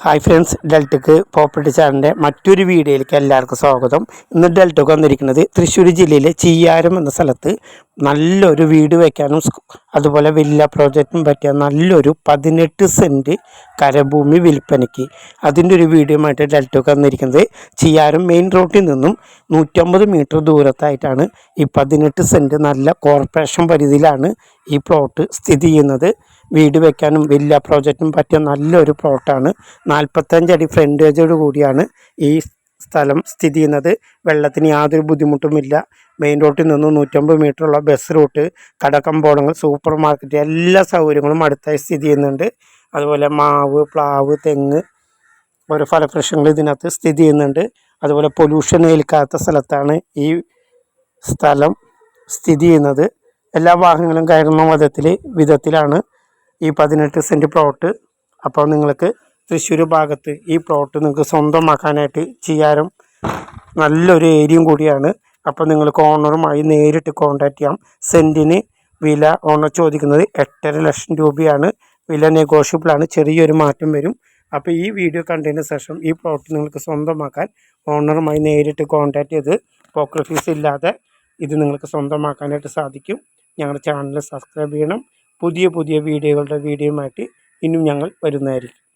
Hi friends ഡെൽറ്റക്ക് property ചാനലിന്റെ മറ്റൊരു വീഡിയോയിലേക്ക് എല്ലാവർക്കും സ്വാഗതം. ഇന്ന് ഡെൽറ്റക്ക് വന്നിരിക്കുന്നത് തൃശ്ശൂർ ജില്ലയിലെ ചീയാരം എന്ന സ്ഥലത്ത് നല്ലൊരു വീട് വയ്ക്കാനും അതുപോലെ വില്ല പ്രോജക്റ്റിനും പറ്റിയ നല്ലൊരു പതിനെട്ട് സെന്റ് കരഭൂമി വിൽപ്പനയ്ക്ക്. അതിന്റെ ഒരു വീഡിയോയുമായിട്ട് ഡെൽറ്റോക്ക് വന്നിരിക്കുന്നത് ചിയാറും മെയിൻ റോഡിൽ നിന്നും നൂറ്റമ്പത് മീറ്റർ ദൂരത്തായിട്ടാണ് ഈ പതിനെട്ട് സെന്റ് നല്ല കോർപ്പറേഷൻ പരിധിയിലാണ് ഈ പ്ലോട്ട് സ്ഥിതി ചെയ്യുന്നത്. വീട് വയ്ക്കാനും വില്ല പ്രോജക്റ്റിനും പറ്റിയ നല്ലൊരു പ്ലോട്ടാണ്. നാൽപ്പത്തഞ്ചടി ഫ്രണ്ടേജോട് കൂടിയാണ് ഈ സ്ഥലം സ്ഥിതി ചെയ്യുന്നത്. വെള്ളത്തിന് യാതൊരു ബുദ്ധിമുട്ടുമില്ല. മെയിൻ റോട്ടിൽ നിന്ന് നൂറ്റമ്പത് മീറ്ററുള്ള ബസ് റൂട്ട് കടക്കമ്പോളങ്ങൾ സൂപ്പർ മാർക്കറ്റ് എല്ലാ സൗകര്യങ്ങളും അടുത്തായി സ്ഥിതി ചെയ്യുന്നുണ്ട്. അതുപോലെ മാവ് പ്ലാവ് തെങ്ങ് ഓരോ ഫലവൃക്ഷങ്ങൾ ഇതിനകത്ത് സ്ഥിതി ചെയ്യുന്നുണ്ട്. അതുപോലെ പൊല്യൂഷൻ ഏൽക്കാത്ത സ്ഥലത്താണ് ഈ സ്ഥലം സ്ഥിതി ചെയ്യുന്നത്. എല്ലാ വാഹനങ്ങളും കയറുന്ന വിധത്തിൽ വിധത്തിലാണ് ഈ പതിനെട്ട് സെന്റ് പ്ലോട്ട്. അപ്പോൾ നിങ്ങൾക്ക് തൃശ്ശൂർ ഭാഗത്ത് ഈ പ്ലോട്ട് നിങ്ങൾക്ക് സ്വന്തമാക്കാനായിട്ട് ചെയ്യാനും നല്ലൊരു ഏരിയയും കൂടിയാണ്. അപ്പോൾ നിങ്ങൾക്ക് ഓണറുമായി നേരിട്ട് കോൺടാക്റ്റ് ചെയ്യാം. സെന്റിന് വില ഓണർ ചോദിക്കുന്നത് എട്ടര ലക്ഷം രൂപയാണ്. വില നെഗോഷ്യബിളാണ് ചെറിയൊരു മാറ്റം വരും. അപ്പോൾ ഈ വീഡിയോ കണ്ടതിന് ശേഷം ഈ പ്ലോട്ട് നിങ്ങൾക്ക് സ്വന്തമാക്കാൻ ഓണറുമായി നേരിട്ട് കോൺടാക്റ്റ് ചെയ്ത് പോക്കർ ഫീസ് ഇല്ലാതെ ഇത് നിങ്ങൾക്ക് സ്വന്തമാക്കാനായിട്ട് സാധിക്കും. ഞങ്ങളുടെ ചാനൽ സബ്സ്ക്രൈബ് ചെയ്യണം. പുതിയ പുതിയ വീഡിയോകളുടെ വീഡിയോയുമായിട്ട് ഇനിയും ഞങ്ങൾ വരുന്നതായിരിക്കും.